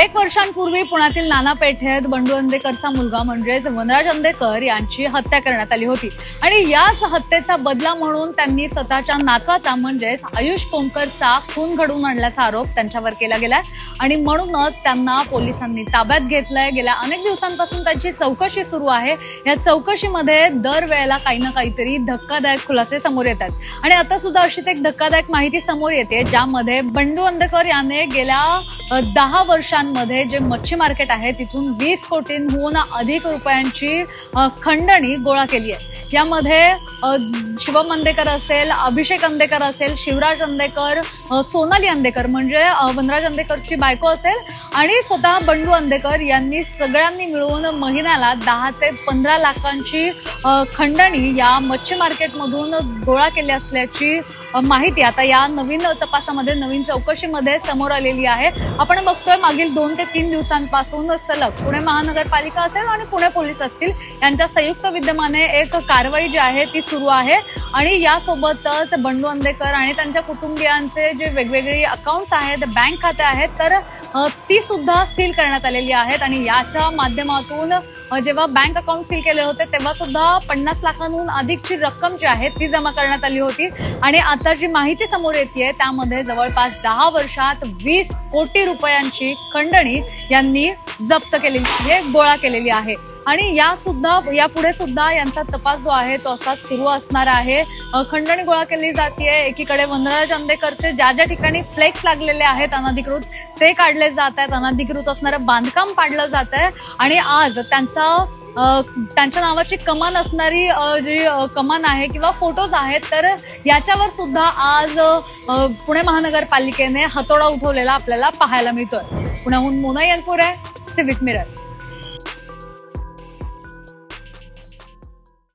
एक वर्षांपूर्वी पुण्यातील नाना पेठेत बंडू अंदेकरचा मुलगा म्हणजेच वनराज अंदेकर यांची हत्या करण्यात आली होती. आणि याच हत्येचा बदला म्हणून त्यांनी स्वतःच्या नातवाचा म्हणजेच आयुष कोमकरचा खून घडवून आणल्याचा आरोप त्यांच्यावर केला गेलाय. आणि म्हणूनच त्यांना पोलिसांनी ताब्यात घेतलंय. गेल्या अनेक दिवसांपासून त्यांची चौकशी सुरू आहे. या चौकशीमध्ये दरवेळेला काही ना काहीतरी धक्कादायक खुलासे समोर येतात आणि आता सुद्धा अशीच एक धक्कादायक माहिती समोर येते ज्यामध्ये बंडू अंदेकर याने गेल्या दहा वर्षांनी मध्ये जे मच्छी मार्केट आहे तिथून वीस कोटींहून अधिक रुपयांची खंडणी गोळा केली आहे. यामध्ये शिवम अंदेकर असेल अभिषेक अंदेकर असेल शिवराज अंदेकर सोनाली अंदेकर म्हणजे वनराज अंदेकरची बायको असेल आणि स्वतः बंडू अंदेकर यांनी सगळ्यांनी मिळून महिन्याला दहा ते पंधरा लाखांची खंडणी या मच्छी मार्केटमधून गोळा केले असल्याची माहिती आता या नवीन तपासामध्ये नवीन चौकशीमध्ये समोर आलेली आहे. आपण बघतोय मागील दोन ते तीन दिवसांपासून सलग पुणे महानगरपालिका असेल आणि पुणे पोलीस असतील यांच्या संयुक्त विद्यमाने एक कारवाई जी आहे ती सुरू आहे. आणि यासोबतच बंडू अंदेकर आणि त्यांच्या कुटुंबियांचे जे वेगवेगळी अकाउंट्स आहेत बँक खाते आहेत तर ती सुद्धा सील करण्यात आलेली आहेत. आणि याच्या माध्यमातून जेव्हा बँक अकाउंट सील केले होते तेव्हा सुद्धा पन्नास लाखांहून अधिकची रक्कम जी आहे ती जमा करण्यात आली होती. आणि आता जी माहिती समोर येते त्यामध्ये जवळपास दहा वर्षात वीस कोटी रुपयांची खंडणी यांनी जप्त केलेली आहे गोळा केलेली आहे. आणि या सुद्धा यापुढे सुद्धा यांचा तपास जो आहे तो असा सुरू असणार आहे. खंडणी गोळा केली जाते एकीकडे वनराज चांदेकरचे ज्या ज्या ठिकाणी फ्लेक्स लागलेले आहेत अनधिकृत ते काढले जात आहेत. अनधिकृत असणारं बांधकाम पाडलं जात आहे. आणि आज त्यांचा त्यांच्या नावाची कमान असणारी जी कमान आहे किंवा फोटोज आहेत तर याच्यावर सुद्धा आज पुणे महानगरपालिकेने हातोडा उठवलेला आपल्याला पाहायला मिळतोय. पुण्याहून मोना यांपूर आहे सिविक मिरर